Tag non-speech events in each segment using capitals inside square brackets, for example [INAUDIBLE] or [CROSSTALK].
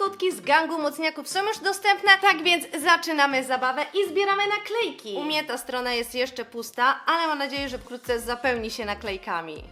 maskotki z gangu mocniaków są już dostępne, tak więc zaczynamy zabawę i zbieramy naklejki. U mnie ta strona jest jeszcze pusta, ale mam nadzieję, że wkrótce zapełni się naklejkami.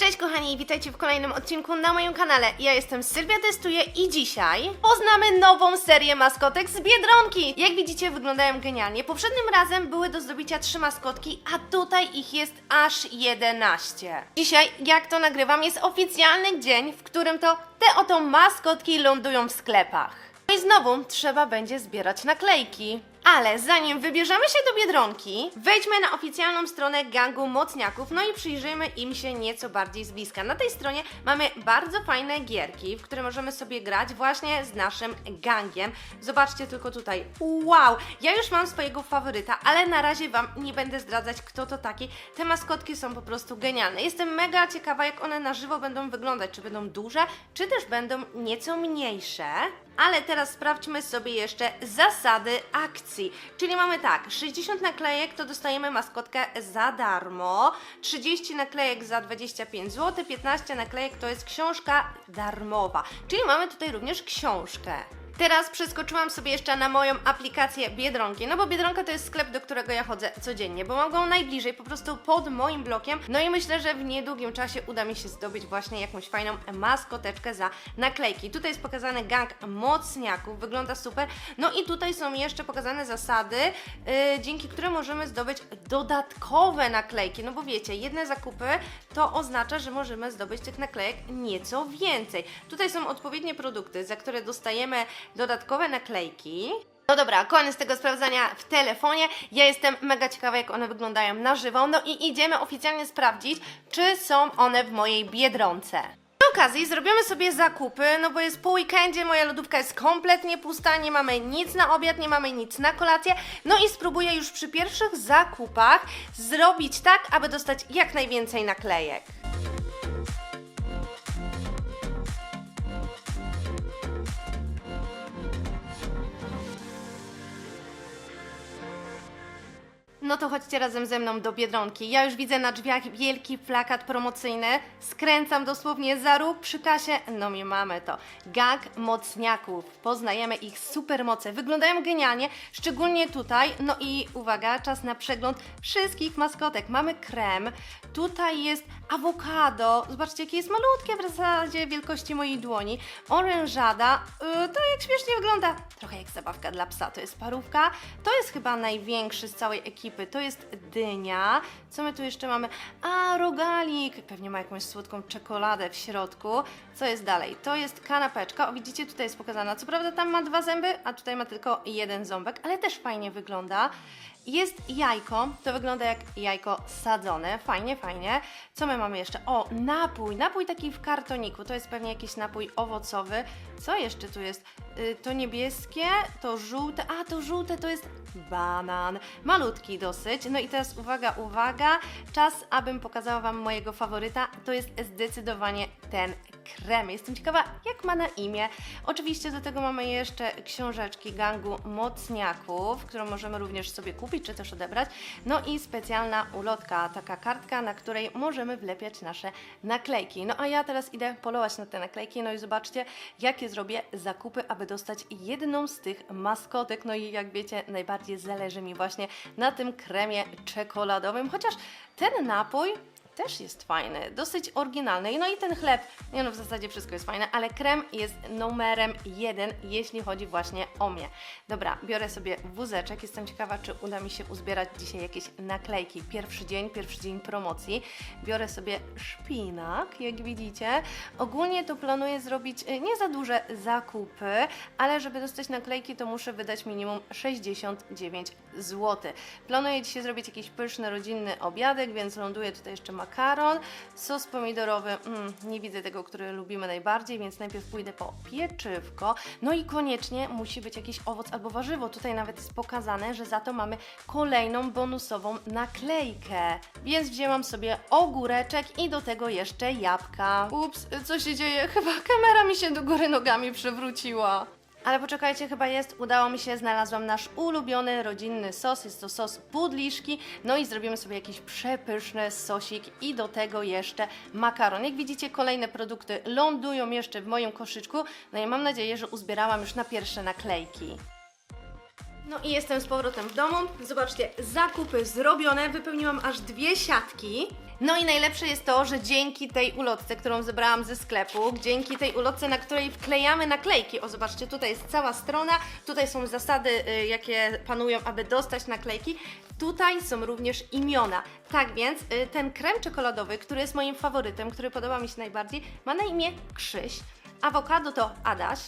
Cześć kochani, witajcie w kolejnym odcinku na moim kanale. Ja jestem Sylwia Testuje i dzisiaj poznamy nową serię maskotek z Biedronki. Jak widzicie wyglądają genialnie. Poprzednim razem były do zdobycia trzy maskotki, a tutaj ich jest aż 11. Dzisiaj, jak to nagrywam, jest oficjalny dzień, w którym to te oto maskotki lądują w sklepach. No i znowu trzeba będzie zbierać naklejki. Ale zanim wybierzemy się do Biedronki, wejdźmy na oficjalną stronę gangu mocniaków, no i przyjrzyjmy im się nieco bardziej z bliska. Na tej stronie mamy bardzo fajne gierki, w które możemy sobie grać właśnie z naszym gangiem. Zobaczcie tylko tutaj. Wow! Ja już mam swojego faworyta, ale na razie Wam nie będę zdradzać, kto to taki. Te maskotki są po prostu genialne. Jestem mega ciekawa, jak one na żywo będą wyglądać. Czy będą duże, czy też będą nieco mniejsze. Ale teraz sprawdźmy sobie jeszcze zasady akcji. Czyli mamy tak, 60 naklejek to dostajemy maskotkę za darmo, 30 naklejek za 25 zł, 15 naklejek to jest książka darmowa. Czyli mamy tutaj również książkę. Teraz przeskoczyłam sobie jeszcze na moją aplikację Biedronki, no bo Biedronka to jest sklep, do którego ja chodzę codziennie, bo mam go najbliżej, po prostu pod moim blokiem. No i myślę, że w niedługim czasie uda mi się zdobyć właśnie jakąś fajną maskoteczkę za naklejki. Tutaj jest pokazany gang mocniaków, wygląda super. No i tutaj są jeszcze pokazane zasady, yy, dzięki którym możemy zdobyć dodatkowe naklejki. No bo wiecie, jedne zakupy to oznacza, że możemy zdobyć tych naklejek nieco więcej. Tutaj są odpowiednie produkty, za które dostajemy dodatkowe naklejki. No dobra, koniec tego sprawdzania w telefonie. Ja jestem mega ciekawa, jak one wyglądają na żywo. No i idziemy oficjalnie sprawdzić, czy są one w mojej biedronce. Okazji zrobimy sobie zakupy, no bo jest po weekendzie, moja lodówka jest kompletnie pusta, nie mamy nic na obiad, nie mamy nic na kolację. No i spróbuję już przy pierwszych zakupach zrobić tak, aby dostać jak najwięcej naklejek. No to chodźcie razem ze mną do Biedronki. Ja już widzę na drzwiach wielki plakat promocyjny. Skręcam dosłownie za róg przy kasie. No mi mamy to. Gang mocniaków. Poznajemy ich supermoce. Wyglądają genialnie, szczególnie tutaj. No i uwaga, czas na przegląd wszystkich maskotek. Mamy krem. Tutaj jest awokado. Zobaczcie, jakie jest malutkie w zasadzie wielkości mojej dłoni. Orężada. Yy, to jak śmiesznie wygląda. Trochę jak zabawka dla psa. To jest parówka. To jest chyba największy z całej ekipy. To jest dynia. Co my tu jeszcze mamy? A, rogalik. Pewnie ma jakąś słodką czekoladę w środku. Co jest dalej? To jest kanapeczka. O, widzicie, tutaj jest pokazana. Co prawda tam ma dwa zęby, a tutaj ma tylko jeden ząbek, ale też fajnie wygląda. Jest jajko, to wygląda jak jajko sadzone, fajnie, fajnie. Co my mamy jeszcze? O, napój, napój taki w kartoniku, to jest pewnie jakiś napój owocowy. Co jeszcze tu jest? Y, to niebieskie, to żółte, a to żółte to jest banan, malutki dosyć. No i teraz uwaga, uwaga, czas, abym pokazała Wam mojego faworyta, to jest zdecydowanie ten krem. Jestem ciekawa, jak ma na imię. Oczywiście do tego mamy jeszcze książeczki gangu mocniaków, którą możemy również sobie kupić, czy też odebrać. No i specjalna ulotka, taka kartka, na której możemy wlepiać nasze naklejki. No a ja teraz idę polować na te naklejki, no i zobaczcie, jakie zrobię zakupy, aby dostać jedną z tych maskotek. No i jak wiecie, najbardziej zależy mi właśnie na tym kremie czekoladowym, chociaż ten napój też jest fajny, dosyć oryginalny. No i ten chleb, nie no w zasadzie wszystko jest fajne, ale krem jest numerem jeden, jeśli chodzi właśnie o mnie. Dobra, biorę sobie wózeczek, jestem ciekawa, czy uda mi się uzbierać dzisiaj jakieś naklejki. Pierwszy dzień, pierwszy dzień promocji. Biorę sobie szpinak, jak widzicie. Ogólnie to planuję zrobić y, nie za duże zakupy, ale żeby dostać naklejki, to muszę wydać minimum 69 zł. Planuję dzisiaj zrobić jakiś pyszny, rodzinny obiadek, więc ląduje tutaj jeszcze makaron, sos pomidorowy, mm, nie widzę tego, który lubimy najbardziej, więc najpierw pójdę po pieczywko, no i koniecznie musi być jakiś owoc albo warzywo, tutaj nawet jest pokazane, że za to mamy kolejną bonusową naklejkę, więc wzięłam sobie ogóreczek i do tego jeszcze jabłka. Ups, co się dzieje? Chyba kamera mi się do góry nogami przewróciła. Ale poczekajcie, chyba jest. Udało mi się, znalazłam nasz ulubiony rodzinny sos. Jest to sos budliszki. No i zrobimy sobie jakiś przepyszny sosik i do tego jeszcze makaron. Jak widzicie, kolejne produkty lądują jeszcze w moim koszyczku. No i mam nadzieję, że uzbierałam już na pierwsze naklejki. No i jestem z powrotem w domu. Zobaczcie, zakupy zrobione. Wypełniłam aż dwie siatki. No i najlepsze jest to, że dzięki tej ulotce, którą zebrałam ze sklepu, dzięki tej ulotce, na której wklejamy naklejki, o zobaczcie, tutaj jest cała strona, tutaj są zasady, y, jakie panują, aby dostać naklejki, tutaj są również imiona. Tak więc y, ten krem czekoladowy, który jest moim faworytem, który podoba mi się najbardziej, ma na imię Krzyś, awokado to Adaś,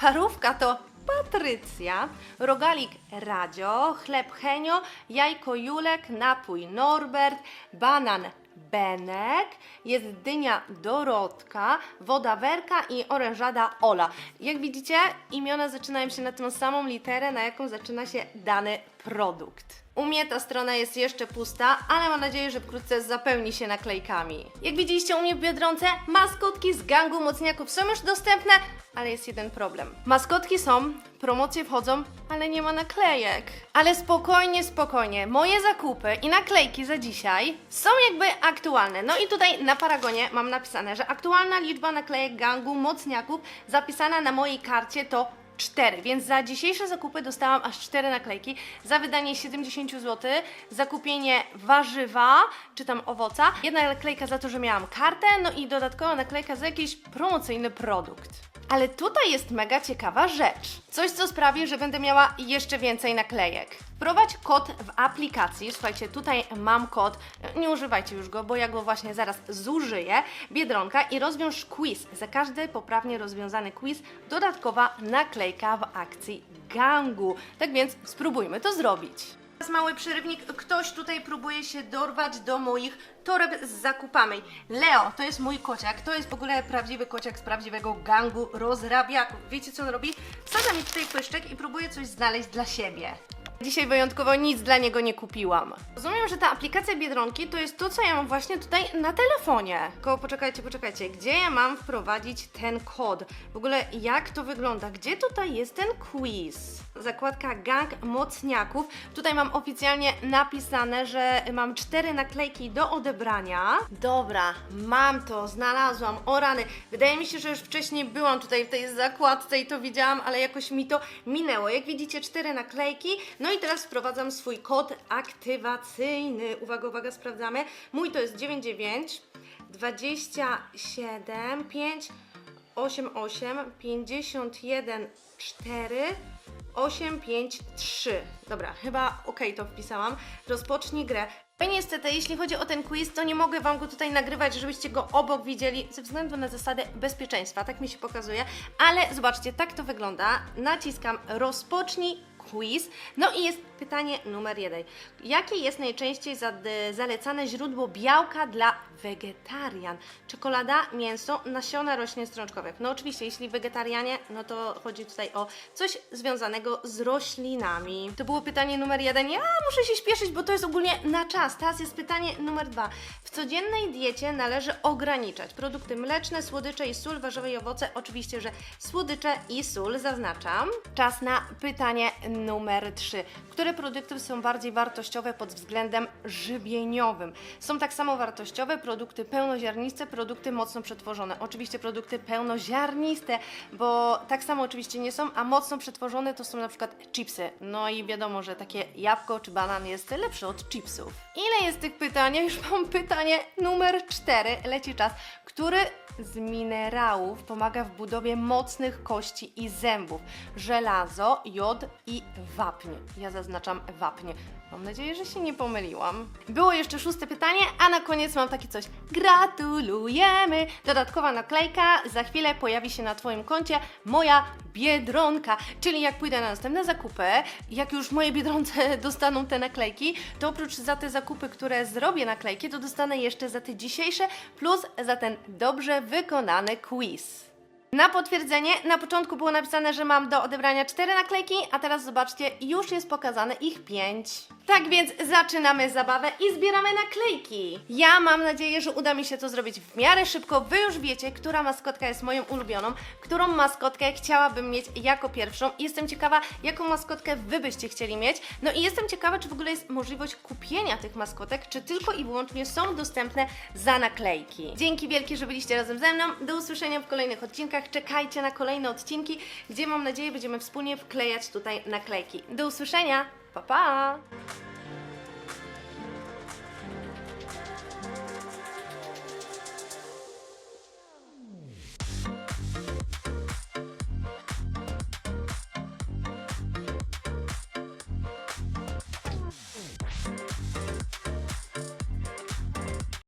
parówka to Patrycja, rogalik Radzio, chleb Henio, jajko Julek, napój Norbert, banan Benek, jest dynia Dorotka, woda Werka i orężada Ola. Jak widzicie, imiona zaczynają się na tą samą literę, na jaką zaczyna się dany produkt. U mnie ta strona jest jeszcze pusta, ale mam nadzieję, że wkrótce zapełni się naklejkami. Jak widzieliście u mnie w Biedronce, maskotki z gangu mocniaków są już dostępne, ale jest jeden problem. Maskotki są, promocje wchodzą, ale nie ma naklejek. Ale spokojnie, spokojnie. Moje zakupy i naklejki za dzisiaj są jakby aktualne. No i tutaj na paragonie mam napisane, że aktualna liczba naklejek gangu mocniaków zapisana na mojej karcie to 4, więc za dzisiejsze zakupy dostałam aż 4 naklejki. Za wydanie 70 zł, za kupienie warzywa czy tam owoca, jedna naklejka za to, że miałam kartę, no i dodatkowa naklejka za jakiś promocyjny produkt. Ale tutaj jest mega ciekawa rzecz. Coś, co sprawi, że będę miała jeszcze więcej naklejek. Wprowadź kod w aplikacji. Słuchajcie, tutaj mam kod. Nie używajcie już go, bo ja go właśnie zaraz zużyję. Biedronka i rozwiąż quiz. Za każdy poprawnie rozwiązany quiz dodatkowa naklejka w akcji gangu. Tak więc spróbujmy to zrobić. Teraz mały przerywnik. Ktoś tutaj próbuje się dorwać do moich toreb z zakupami. Leo, to jest mój kociak. To jest w ogóle prawdziwy kociak z prawdziwego gangu rozrabiaków. Wiecie co on robi? Wsadza mi tutaj pyszczek i próbuje coś znaleźć dla siebie. Dzisiaj wyjątkowo nic dla niego nie kupiłam. Rozumiem, że ta aplikacja Biedronki to jest to, co ja mam właśnie tutaj na telefonie. Tylko poczekajcie, poczekajcie, gdzie ja mam wprowadzić ten kod? W ogóle jak to wygląda? Gdzie tutaj jest ten quiz? Zakładka Gang Mocniaków. Tutaj mam oficjalnie napisane, że mam cztery naklejki do odebrania. Dobra, mam to, znalazłam. O rany, wydaje mi się, że już wcześniej byłam tutaj w tej zakładce i to widziałam, ale jakoś mi to minęło. Jak widzicie, cztery naklejki. No i teraz wprowadzam swój kod aktywacyjny. Uwaga, uwaga, sprawdzamy. Mój to jest 99 27 5 88 51 4 853. Dobra, chyba ok, to wpisałam. Rozpocznij grę. No niestety, jeśli chodzi o ten quiz, to nie mogę Wam go tutaj nagrywać, żebyście go obok widzieli, ze względu na zasadę bezpieczeństwa, tak mi się pokazuje. Ale zobaczcie, tak to wygląda. Naciskam rozpocznij quiz. No i jest pytanie numer jeden. Jakie jest najczęściej zalecane źródło białka dla wegetarian? Czekolada, mięso, nasiona roślin strączkowych. No oczywiście, jeśli wegetarianie, no to chodzi tutaj o coś związanego z roślinami. To było pytanie numer jeden. Ja muszę się śpieszyć, bo to jest ogólnie na czas. Teraz jest pytanie numer dwa. W codziennej diecie należy ograniczać produkty mleczne, słodycze i sól, warzywa i owoce. Oczywiście, że słodycze i sól zaznaczam. Czas na pytanie numer trzy. Które produkty są bardziej wartościowe pod względem żywieniowym? Są tak samo wartościowe produkty pełnoziarniste, produkty mocno przetworzone. Oczywiście produkty pełnoziarniste, bo tak samo oczywiście nie są, a mocno przetworzone to są na przykład chipsy. No i wiadomo, że takie jabłko czy banan jest lepszy od chipsów. Ile jest tych pytań? Już mam pytanie numer cztery. Leci czas. Który z minerałów pomaga w budowie mocnych kości i zębów? Żelazo, jod i wapń. Ja zaznaczam wapń. Mam nadzieję, że się nie pomyliłam. Było jeszcze szóste pytanie, a na koniec mam takie coś. Gratulujemy! Dodatkowa naklejka za chwilę pojawi się na Twoim koncie moja biedronka. Czyli jak pójdę na następne zakupy, jak już moje biedronce [LAUGHS] dostaną te naklejki, to oprócz za te zakupy, które zrobię naklejki, to dostanę jeszcze za te dzisiejsze plus za ten dobrze wykonany quiz. Na potwierdzenie, na początku było napisane, że mam do odebrania 4 naklejki, a teraz zobaczcie, już jest pokazane ich 5. Tak więc zaczynamy zabawę i zbieramy naklejki. Ja mam nadzieję, że uda mi się to zrobić w miarę szybko. Wy już wiecie, która maskotka jest moją ulubioną, którą maskotkę chciałabym mieć jako pierwszą. Jestem ciekawa, jaką maskotkę Wy byście chcieli mieć. No i jestem ciekawa, czy w ogóle jest możliwość kupienia tych maskotek, czy tylko i wyłącznie są dostępne za naklejki. Dzięki wielkie, że byliście razem ze mną. Do usłyszenia w kolejnych Czekajcie na kolejne odcinki, gdzie mam nadzieję będziemy wspólnie wklejać tutaj naklejki. Do usłyszenia. Pa pa!